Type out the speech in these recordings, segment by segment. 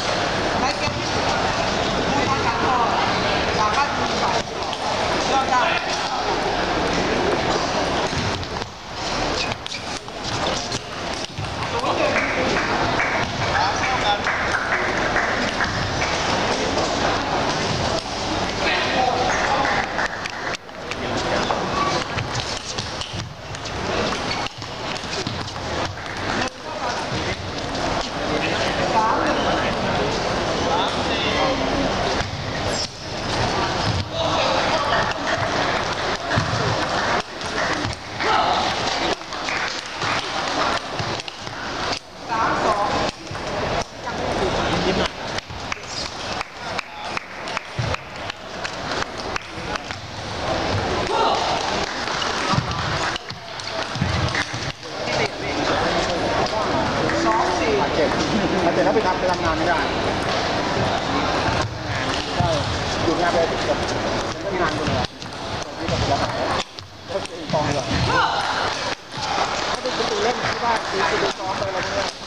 guys. เจ็บแต่ถ้าไปทำไปทำงานไม่ได้ใช่หยุดงานไปติบเป็นงานคนเดียวนี่ก็เสียหายก็เป็นกองเลยถ้าเป็นประตูเล่นที่ว่าคือประตูซ้อมไปอะไรเนี่ย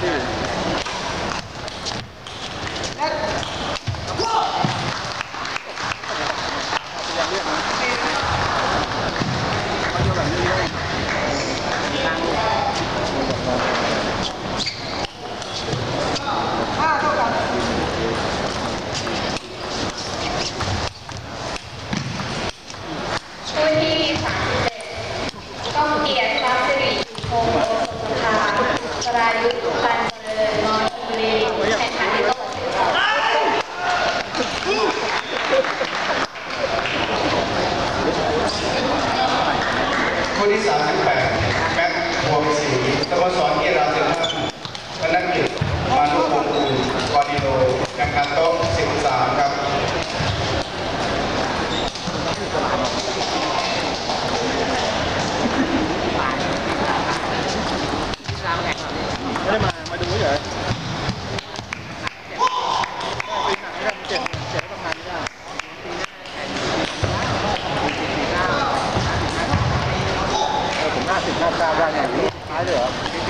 对大概 nhà.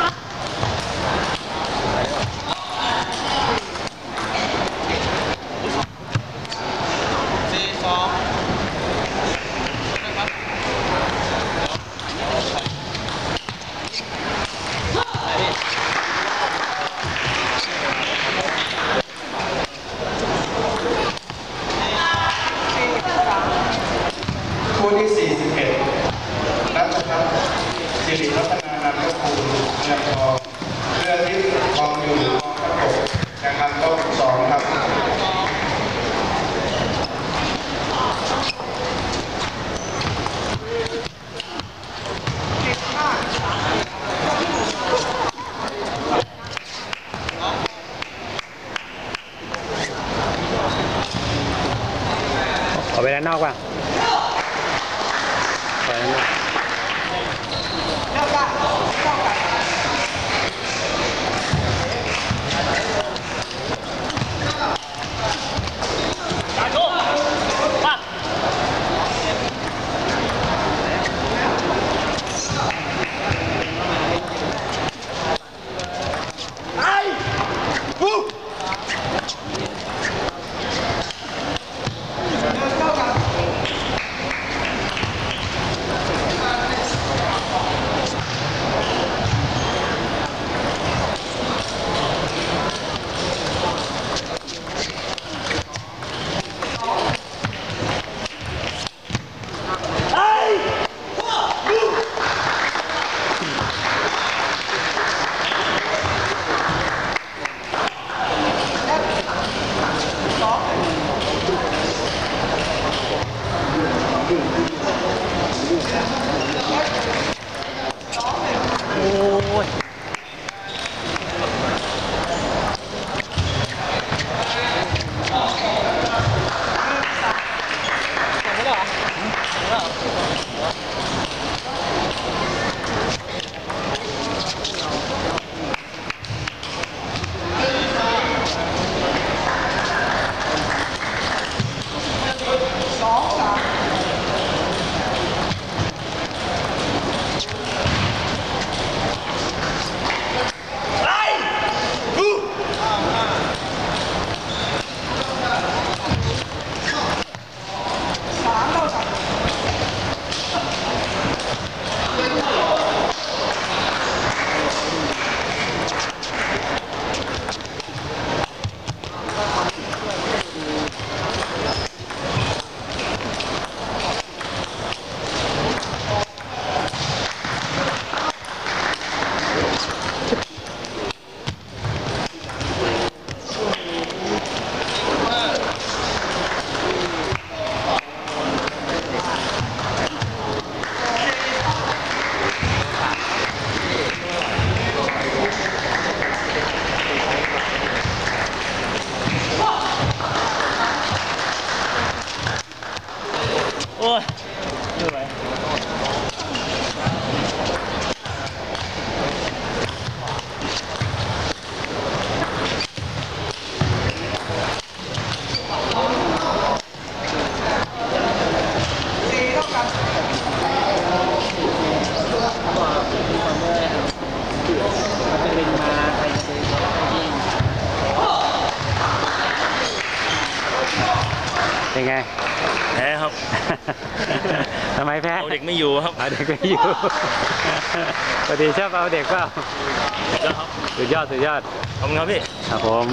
nào cả เป็นไง แพ้ครับ ทำไมแพ้ เอาเด็กไม่อยู่ครับ เอาเด็กไม่อยู่พอดีชอบเอาเด็กเปล่าแล้วครับ สุดยอด สุดยอดขอบคุณครับพี่ ครับผม